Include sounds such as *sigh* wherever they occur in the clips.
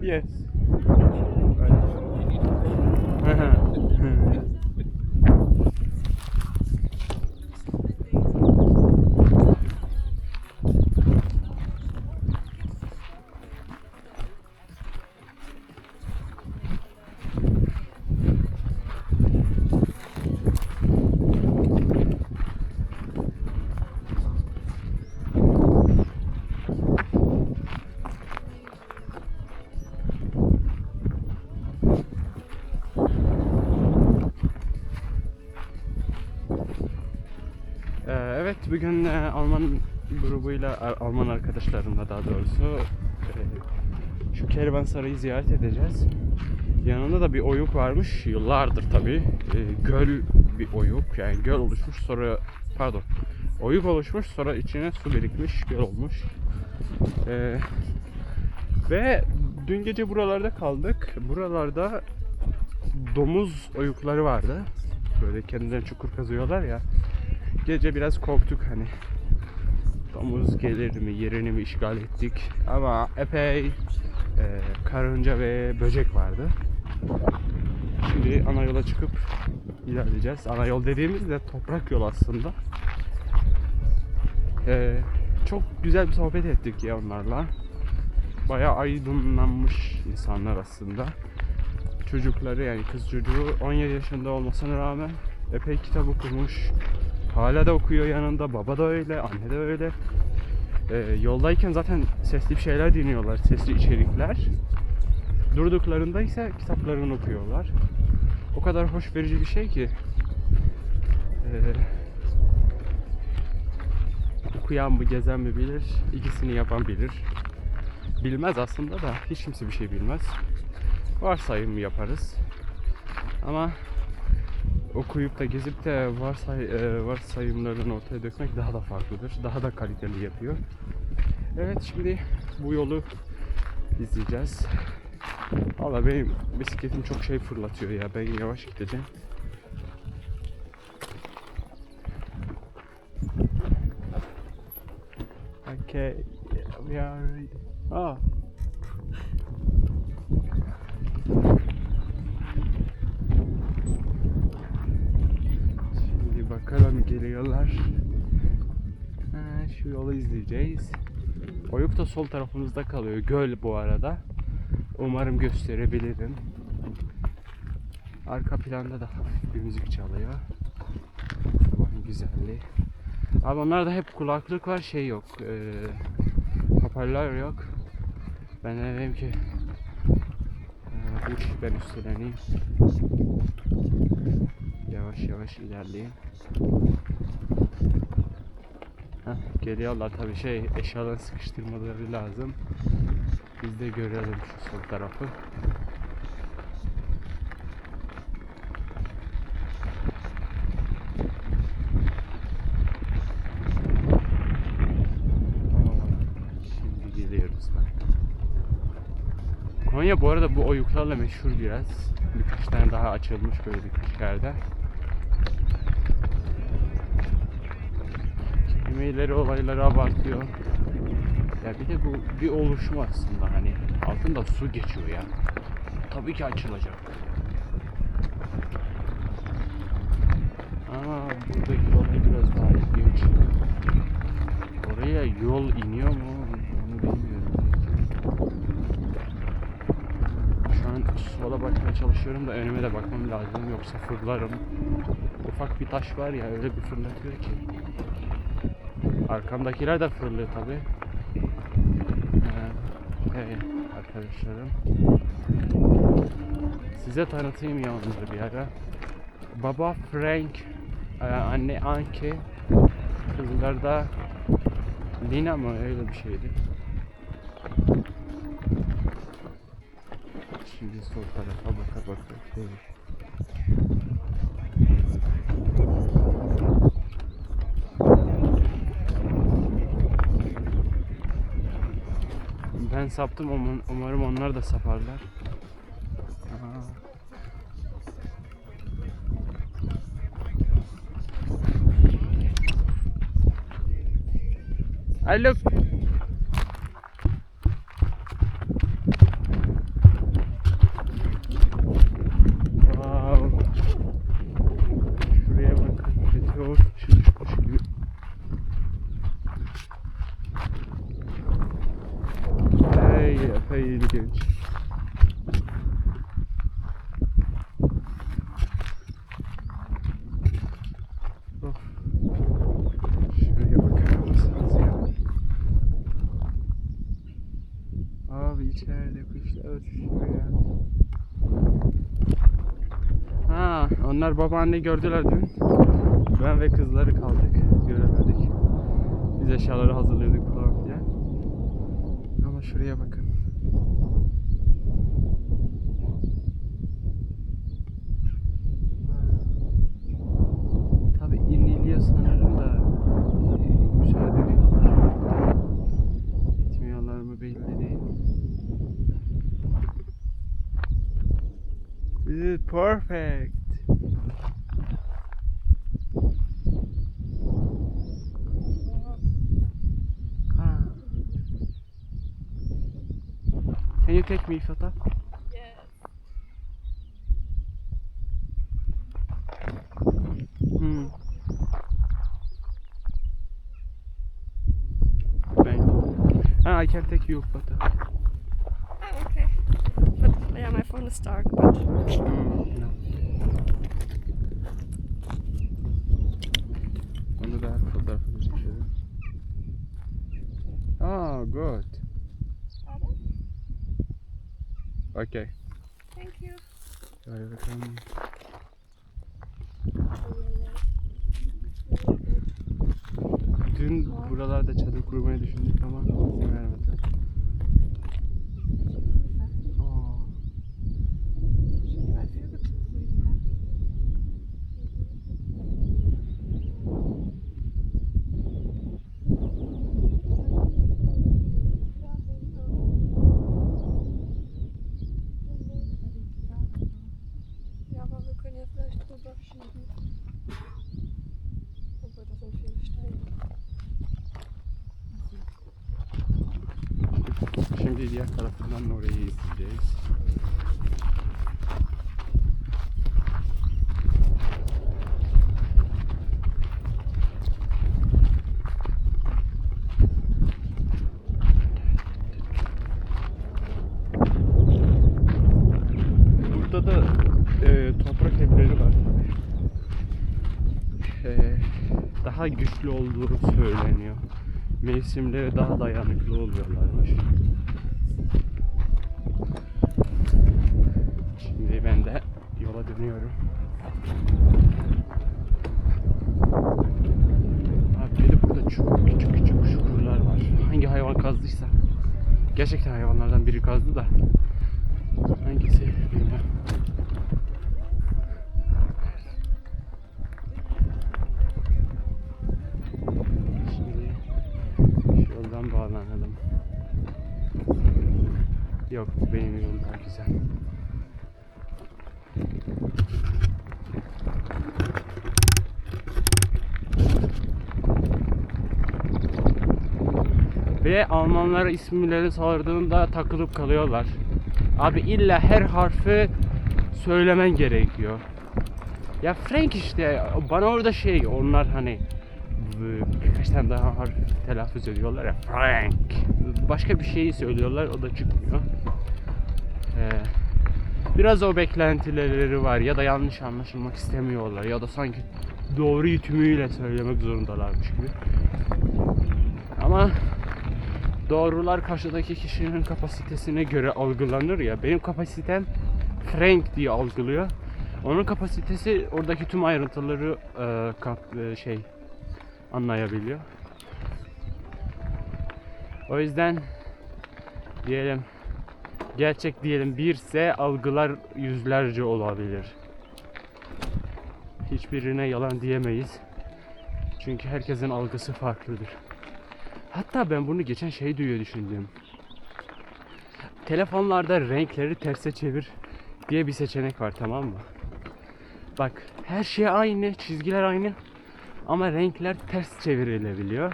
Yes. Ee, evet bugün e, Alman grubuyla e, Alman arkadaşlarımla daha doğrusu e, şu kervansarayı ziyaret edeceğiz. Yanında da bir oyuk varmış yıllardır tabi göl bir oyuk yani göl oluşmuş sonra pardon oyuk oluşmuş sonra içine su birikmiş göl olmuş. Ee, ve dün gece buralarda kaldık. Buralarda domuz oyukları vardı. Böyle kendilerine çukur kazıyorlar ya. Gece biraz korktuk hani. Domuz gelir mi, yerini mi işgal ettik. Ama epey e, karınca ve böcek vardı. Şimdi ana yola çıkıp ilerleyeceğiz. Ana yol dediğimiz de toprak yol aslında. E, çok güzel bir sohbet ettik ya onlarla. Bayağı aydınlanmış insanlar aslında. Çocukları yani kız çocuğu 17 yaşında olmasına rağmen epey kitap okumuş. Hala da okuyor yanında. Baba da öyle, anne de öyle. Ee, yoldayken zaten sesli bir şeyler dinliyorlar, sesli içerikler. Durduklarında ise kitaplarını okuyorlar. O kadar hoş verici bir şey ki. Ee, okuyan mı, gezen mi bilir, ikisini yapan bilir. Bilmez aslında da hiç kimse bir şey bilmez. Varsayım yaparız. Ama okuyup da gezip de varsay, e, varsayımlarını ortaya dökmek daha da farklıdır. Daha da kaliteli yapıyor. Evet şimdi bu yolu izleyeceğiz. Valla benim bisikletim çok şey fırlatıyor ya. Ben yavaş gideceğim. Okay, we are ready. Ah. Şimdi bakalım geliyorlar. Ha, şu yolu izleyeceğiz. Oyuk da sol tarafımızda kalıyor. Göl bu arada. Umarım gösterebilirim. Arka planda da hafif bir müzik çalıyor. Sabahın güzelliği. Abi onlarda hep kulaklık var şey yok. Ee, hoparlör yok. Ben de dedim ki ee, işi ben üstleneyim. Yavaş yavaş ilerleyeyim. Heh, geliyorlar tabi şey eşyalarını sıkıştırmaları lazım. Biz de görelim şu sol tarafı. Şimdi geliyoruz. Konya bu arada bu oyuklarla meşhur biraz. Birkaç tane daha açılmış böyle birkaç yerde. Kimileri olayları abartıyor. Ya bir de bu bir oluşum aslında hani altında su geçiyor ya. Tabii ki açılacak. Ama buradaki olay biraz daha ilginç. Oraya yol iniyor mu? Onu bilmiyorum. Şu an sola bakmaya çalışıyorum da önüme de bakmam lazım yoksa fırlarım. Ufak bir taş var ya öyle bir fırlatıyor ki. Arkamdakiler de fırlıyor tabi. Hey arkadaşlarım. Size tanıtayım ya onları bir ara. Baba Frank, e, anne Anke, kızlar da Lina mı öyle bir şeydi. Şimdi sol tarafa baka baka şey. Ben saptım um- umarım onlar da saparlar. Aa. Alo. ilginç. Of. Şuraya bakar mısınız ya? Abi içeride kuşlar uçuşuyor ya. Ha, onlar babaanne gördüler dün. Ben ve kızları kaldık. Göremedik. Biz eşyaları hazırlıyorduk falan filan. Ama şuraya bakın. Can you take me photo? Yes. Hmm. Thank you. Ah, I can take you photo. Oh, okay. But yeah, my phone is dark, but Hmm, no. Onu da fotoğrafını çekelim. Good. Okay. thank you. Hadi bakalım. Dün buralarda çadır kurmayı düşündük ama izin vermedi. Aa, Ja, aber wir können ja vielleicht drüber schieben. Obwohl, das sind viele Steine. Şimdi tarafından orayı izleyeceğiz. Burada da e, toprak evleri var. E, daha güçlü olduğu söyleniyor. Mevsimlere daha dayanıklı oluyorlarmış. Şimdi ben de yola dönüyorum. Abi bir de burada çok küçük küçük çukurlar var. Hangi hayvan kazdıysa. Gerçekten hayvanlardan biri kazdı da. Hangisi bilmiyorum. Şimdi yoldan bağlanalım. Yok benim yolum daha güzel. Ve Almanlara isimleri sordığında takılıp kalıyorlar. Abi illa her harfi söylemen gerekiyor. Ya Frank işte bana orada şey onlar hani birkaç tane daha harf telaffuz ediyorlar ya Frank. Başka bir şeyi söylüyorlar o da çıkmıyor. Ee, biraz o beklentileri var ya da yanlış anlaşılmak istemiyorlar ya da sanki doğru tümüyle söylemek zorundalarmış gibi. Ama doğrular karşıdaki kişinin kapasitesine göre algılanır ya. Benim kapasitem Frank diye algılıyor. Onun kapasitesi oradaki tüm ayrıntıları e, kap- e, şey anlayabiliyor. O yüzden diyelim gerçek diyelim birse algılar yüzlerce olabilir. Hiçbirine yalan diyemeyiz. Çünkü herkesin algısı farklıdır. Hatta ben bunu geçen şey diye düşündüm. Telefonlarda renkleri terse çevir diye bir seçenek var tamam mı? Bak her şey aynı, çizgiler aynı ama renkler ters çevrilebiliyor.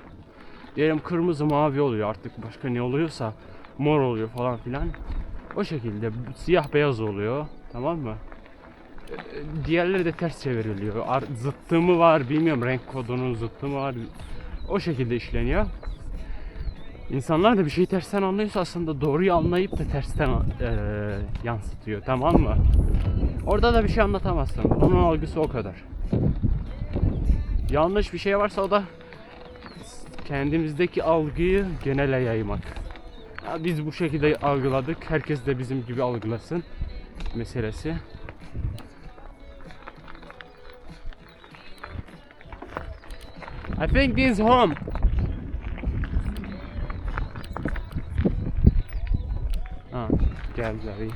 Diyelim kırmızı mavi oluyor artık başka ne oluyorsa mor oluyor falan filan. O şekilde siyah beyaz oluyor tamam mı? Diğerleri de ters çevriliyor. Zıttı mı var bilmiyorum renk kodunun zıttı mı var. O şekilde işleniyor. İnsanlar da bir şeyi tersten anlıyorsa aslında doğruyu anlayıp da tersten eee, yansıtıyor tamam mı? Orada da bir şey anlatamazsın. Onun algısı o kadar. Yanlış bir şey varsa o da kendimizdeki algıyı genele yaymak. Ya biz bu şekilde algıladık. Herkes de bizim gibi algılasın meselesi. I think this is home. Ha, geldiler iyi.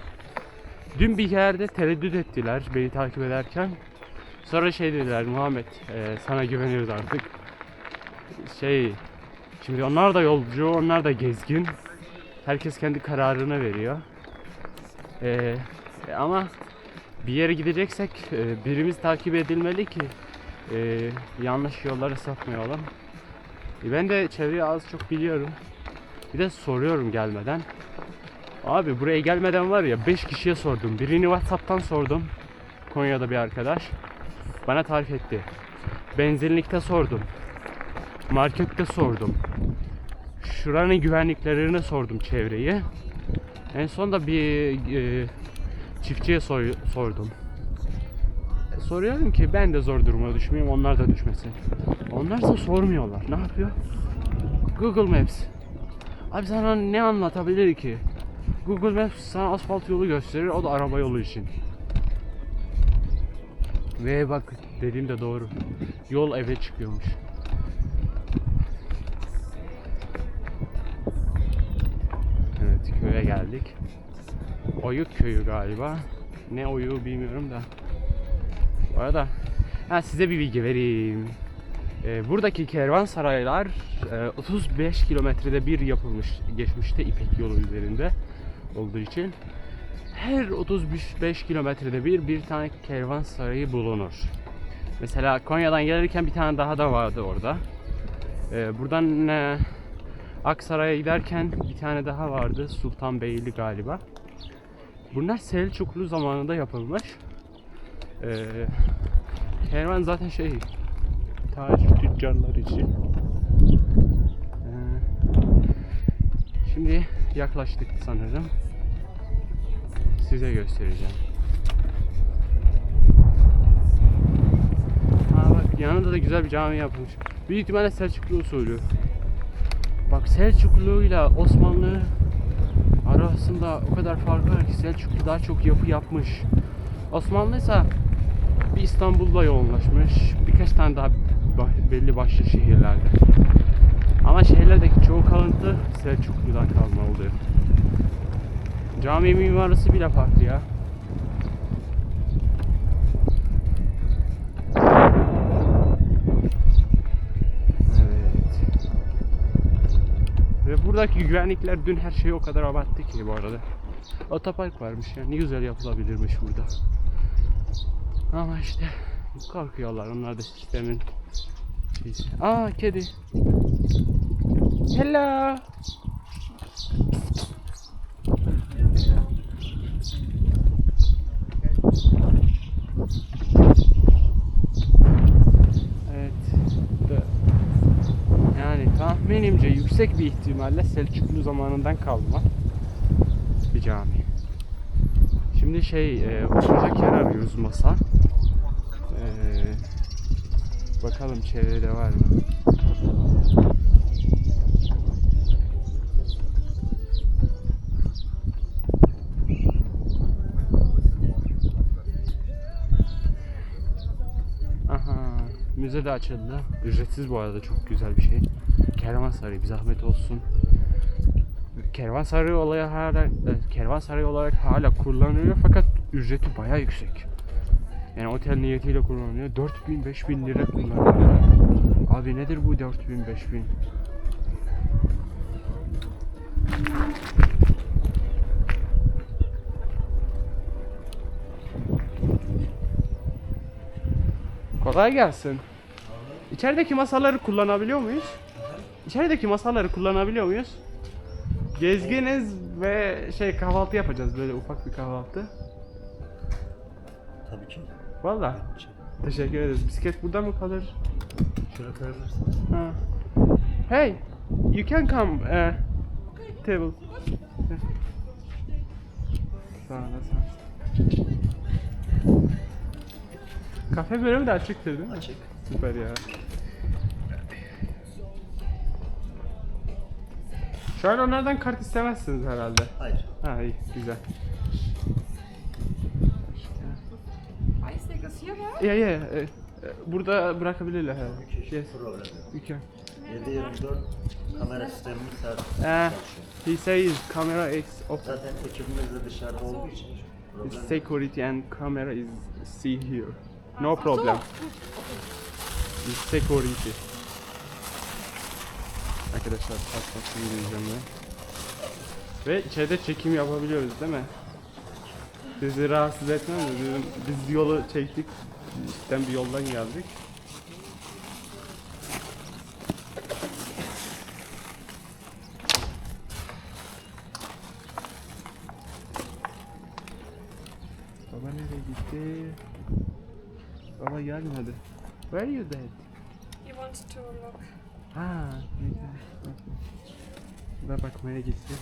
Dün bir yerde tereddüt ettiler beni takip ederken. Sonra şey dediler Muhammed e, sana güveniyoruz artık. Şey şimdi onlar da yolcu onlar da gezgin. Herkes kendi kararını veriyor. E, e, ama bir yere gideceksek e, birimiz takip edilmeli ki e, yanlış yollara sapmayalım. E, ben de çevreyi az çok biliyorum. Bir de soruyorum gelmeden. Abi buraya gelmeden var ya 5 kişiye sordum. Birini WhatsApp'tan sordum. Konya'da bir arkadaş. Bana tarif etti. Benzinlikte sordum. Markette sordum. Şuranın güvenliklerine sordum çevreyi. En son da bir e, çiftçiye soy- sordum. E, soruyorum ki ben de zor duruma düşmeyeyim onlar da düşmesin. Onlarsa sormuyorlar. Ne yapıyor? Google Maps. Abi sana ne anlatabilir ki? Google Maps sana asfalt yolu gösterir, o da araba yolu için. Ve bak dediğim de doğru. Yol eve çıkıyormuş. Köye geldik. Oyuk köyü galiba. Ne oyu bilmiyorum da. Bu arada ha, size bir bilgi vereyim. Ee, buradaki kervansaraylar e, 35 kilometrede bir yapılmış geçmişte İpek yolu üzerinde olduğu için her 35 kilometrede bir bir tane kervansarayı bulunur. Mesela Konya'dan gelirken bir tane daha da vardı orada. Ee, buradan e, Aksaray'a giderken bir tane daha vardı Sultanbeyli galiba. Bunlar Selçuklu zamanında yapılmış. Ee, kervan zaten şey tacir tüccarlar için. Ee, şimdi yaklaştık sanırım. Size göstereceğim. Ha bak yanında da güzel bir cami yapılmış. Büyük ihtimalle Selçuklu usulü. Bak Selçuklu ile Osmanlı arasında o kadar fark var ki Selçuklu daha çok yapı yapmış. Osmanlı ise bir İstanbul'da yoğunlaşmış. Birkaç tane daha belli başlı şehirlerde. Ama şehirlerdeki çoğu kalıntı Selçuklu'dan kalma oluyor. Cami mimarisi bile farklı ya. Buradaki güvenlikler dün her şeyi o kadar abarttı ki bu arada. Otopark varmış yani güzel yapılabilirmiş burada. Ama işte korkuyorlar onlar da sistemin şeysi. Aa kedi. Hello. Evet. Yani tahminimce yüksek bir ihtimalle Selçuklu zamanından kalma bir cami. Şimdi şey e, oturacak yer arıyoruz masa. E, bakalım çevrede var mı? Aha, müze de açıldı. Ücretsiz bu arada çok güzel bir şey. Kervansarayı bir zahmet olsun. Kervansarayı olayı hala e, kervansarayı olarak hala kullanılıyor fakat ücreti bayağı yüksek. Yani otel niyetiyle kullanılıyor. 4000 5000 lira kullanılıyor. Abi nedir bu 4000 5000? Kolay gelsin. İçerideki masaları kullanabiliyor muyuz? İçerideki masaları kullanabiliyor muyuz? Gezginiz ve şey kahvaltı yapacağız böyle ufak bir kahvaltı. Tabii ki. Valla. Teşekkür ederiz. Bisiklet burada mı kalır? Şöyle koyabilirsiniz. Ha. Hey, You can come. Uh, table. Sağ olasın. Kafe bölümü de açıktır değil mi? Açık. Süper ya. Şu an onlardan kart istemezsiniz herhalde. Hayır. Ha iyi, güzel. Icebreakers hier her? Ya ya, e, e, burada bırakabilirler herhalde. Yes, problem yok. you can. 7-24 kamera sistemimiz her Eh, çalışıyor. he says camera is off. Zaten ekibimiz de dışarıda olduğu için problem It's yok. security and camera is see here. No problem. It's security. Arkadaşlar patlattım İngilizcemle. Ve içeride çekim yapabiliyoruz değil mi? Sizi rahatsız etmem de dedim, biz yolu çektik. İşten bir yoldan geldik. Baba nereye gitti? Baba gelmedi. Where are you dead? He wants to look. Ha, neyse. Da bakmaya gitti.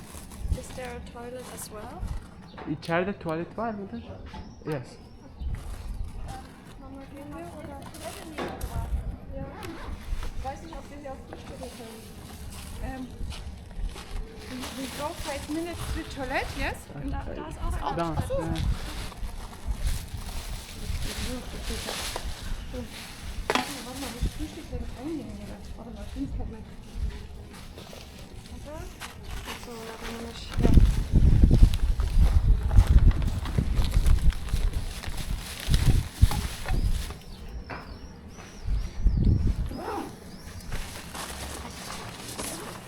Is there a toilet as well? İçeride tuvalet var mıdır? Yes. Mama, gehen wir oder? Ja. Weiß nicht, ob wir hier auch frühstücken können. We, go five minutes to the toilet, yes? Da, da ist auch ein Dans. ha. Warte mal, das Frühstück wird einnehmen hier. Warte mal, fünf Moment. So, ja, dann nehme ich. Ja.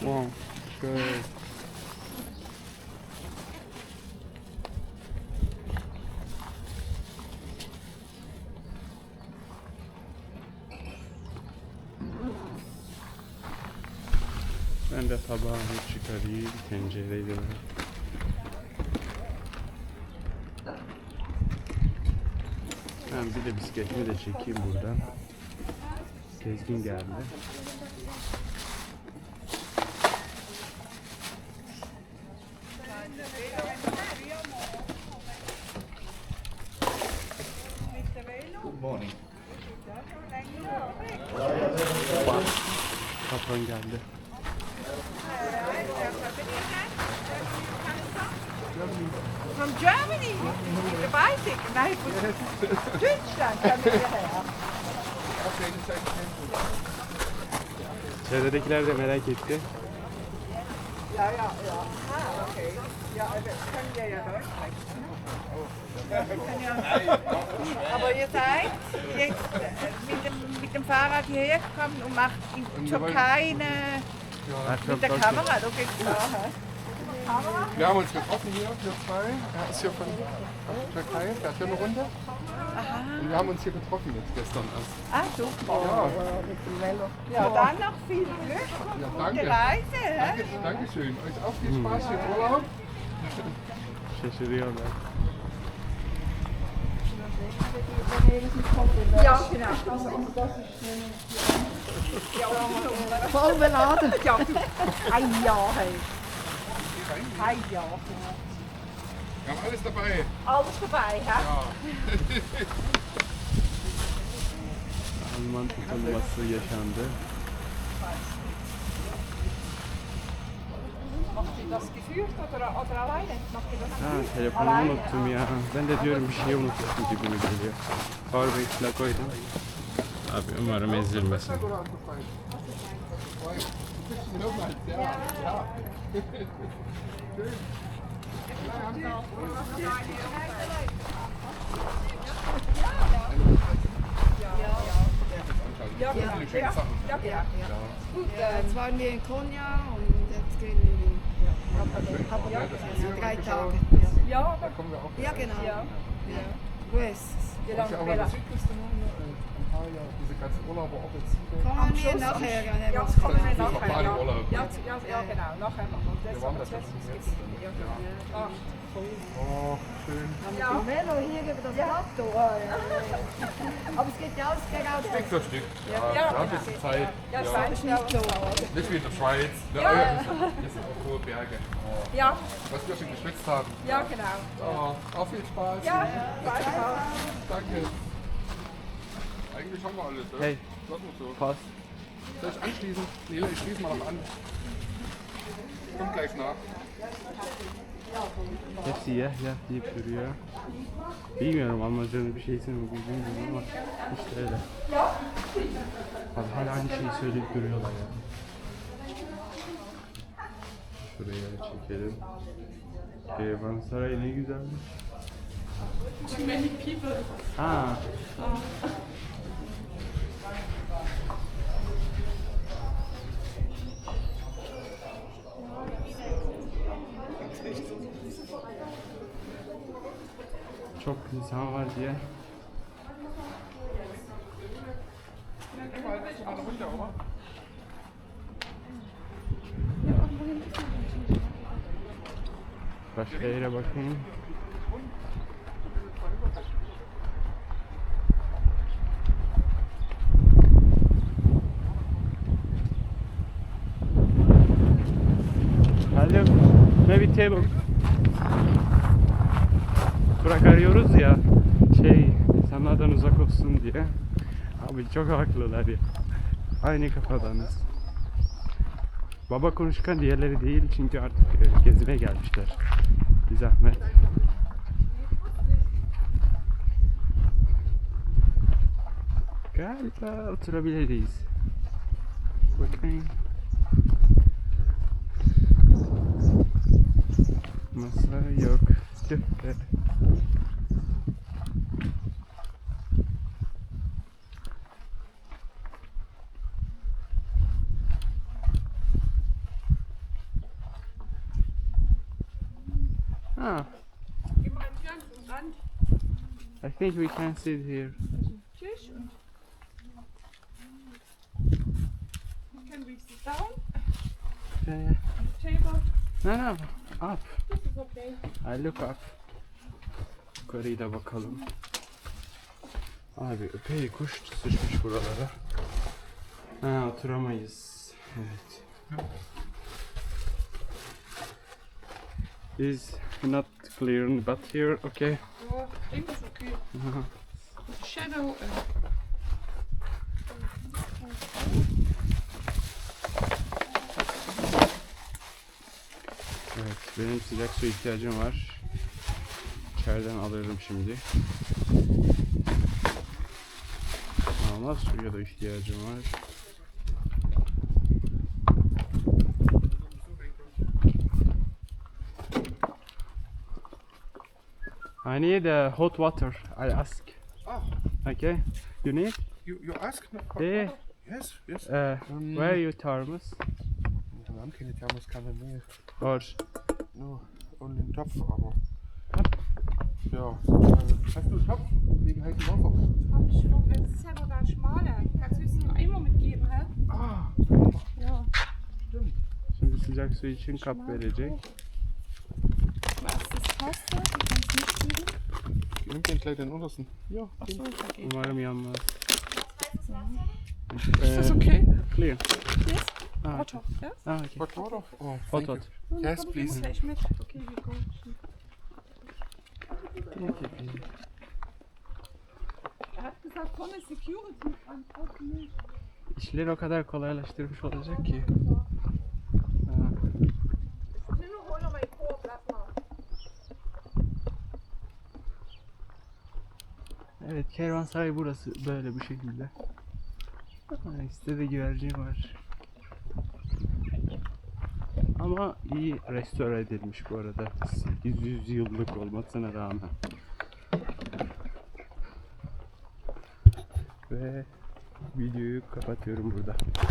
Wow. Şöyle. Ben de tabağımı çıkarayım, tencereyi de Ben bir de bisikletimi de çekeyim buradan. Sezgin geldi. Good morning. Kaplan geldi. From Germany, with the bicycle. Nein, von Deutschland kommen wir her. Çevredekiler de merak etti. Ja, ja, ja. Ah, okay. Ja, also können wir ja Deutsch sprechen. Ja- Aber ihr seid jetzt äh, mit dem, mit dem Fahrrad hierher gekommen und macht in Türkei eine, mit der Kamera, da geht's da. Wir haben uns getroffen hier, wir zwei. Er ist hier von der Türkei, der hat hier eine Runde. Und wir haben uns hier getroffen jetzt gestern erst. Ah, super. Ja, Ja, dann noch viel Glück ja und danke. gute Reise. danke. Dankeschön. Euch auch viel Spaß hier im Urlaub. Şaşırıyorlar. Ja, genau. Voll beladen. Ja, ein Jahr. Hey. Ein Jahr. Wir haben alles dabei. Alles dabei, hä? Ja. Alman tutulması yaşandı. Ha telefonumu unuttum ya. Ben de diyorum bir şey unutmuşum gibime geliyor. Powerbank'le koydum. Abi umarım ezilmesin. Oder hast du frei? Frei. Du bist schon nochmal. Ja. ja. Ja, genau. Sachen. Ja, ja. Gut, äh, jetzt waren wir in Konya und jetzt gehen wir in also drei Tage. Ja, Da kommen wir auch. Ja, genau. ja. Ja. Wo ist es? Wie Das ist ja auch lange? an der Südküste noch, ne? Äh, Antalya, diese ganzen Urlauber auch jetzt. hier. Kommen wir nachher. Ja, Ja, was das kommen wir Das ist nachher. normal im Ja, Urlaub. ja, ja, ja genau. Nachher machen wir das. Wir waren aber das zuerst letztens das jetzt. Gebiet. Ja. Ach, Oh, schön. haben Velo hier über das Plateau. *laughs* Aber es geht ja alles geradeaus. Stück für Stück. Ja, ja. ein bisschen Zeit. Ja, das ist nicht so. oder? Nicht wie in der Schweiz. Ja. Hier sind auch hohe Berge. Ja, Was wir schon geschwitzt haben. ja, genau. Oh, auch viel Spaß. Ja, weiter. Danke. Eigentlich haben wir alles. Ne? Hey, Lass uns so. passt. Soll ich anschließen? Nele, ich schließe mal noch an. Kommt gleich nach. Hepsi ye ya deyip duruyor. Bilmiyorum Almanca'nın bir şeysini mi bilmiyorum ama işte öyle. Abi hala aynı şeyi söyleyip duruyorlar ya. Şuraya çekelim. Kervansaray ne güzelmiş. Too many people. Ha. Çok insan var diye. Alle runter, oder? Başka yere bakayım. Hello, maybe table. Burak arıyoruz ya, şey, insanlardan uzak olsun diye. Abi çok haklılar ya. Aynı kafadanız. Baba konuşkan diğerleri değil çünkü artık e, gezime gelmişler. Bir zahmet. Galiba oturabiliriz. Bakayım. Masa yok. Tüh be. Ah, Gib mal einen ganz am Rand. I think we can sit here. Can we sit down? Uh, Table. no, no, up. This is okay. I look up. Yukarıyı da bakalım. Abi epey kuş sıçmış buralara. Ha oturamayız. Evet. Is not clear but here okay. Shadow. Evet benim sıcak su ihtiyacım var. İçeriden alırım şimdi. Ama suya da ihtiyacım var. I need uh, hot water. I ask. Ah, Okay. You need? you, you ask? No? Yeah. Yes, yes. Uh, where you thermos? Wir haben keine Thermoskanne, nee. Or No, only einen Topf, aber. Ja. Hast du einen Topf? Wegen heißen Wasser. hab ich schon. Das ist ja nur der schmale. Kannst du höchstens einen Eimer mitgeben, hä? Ah, Ja. Şimdi sıcak su için kap verecek. Das Taste? Du kannst nicht schieben. nimm den gleich den untersten. Ja, Achso, okay. Umarım yanmaz. Ist das Äh, okay? Clear. Yes? Ah, Hot, ja? ah, okay. Hot water? Oh, Hot thank you. hot. Yes, please. Okay, wir go. Er hat gesagt, vorne Security. mich. İşleri o kadar kolaylaştırmış olacak ki. Ha. Nimm noch hol noch mal vor, bleib mal. Evet kervansaray burası böyle bir şekilde. İşte güvercin var. Ama iyi restore edilmiş bu arada. 800 yıllık olmasına rağmen. Ve videoyu kapatıyorum burada.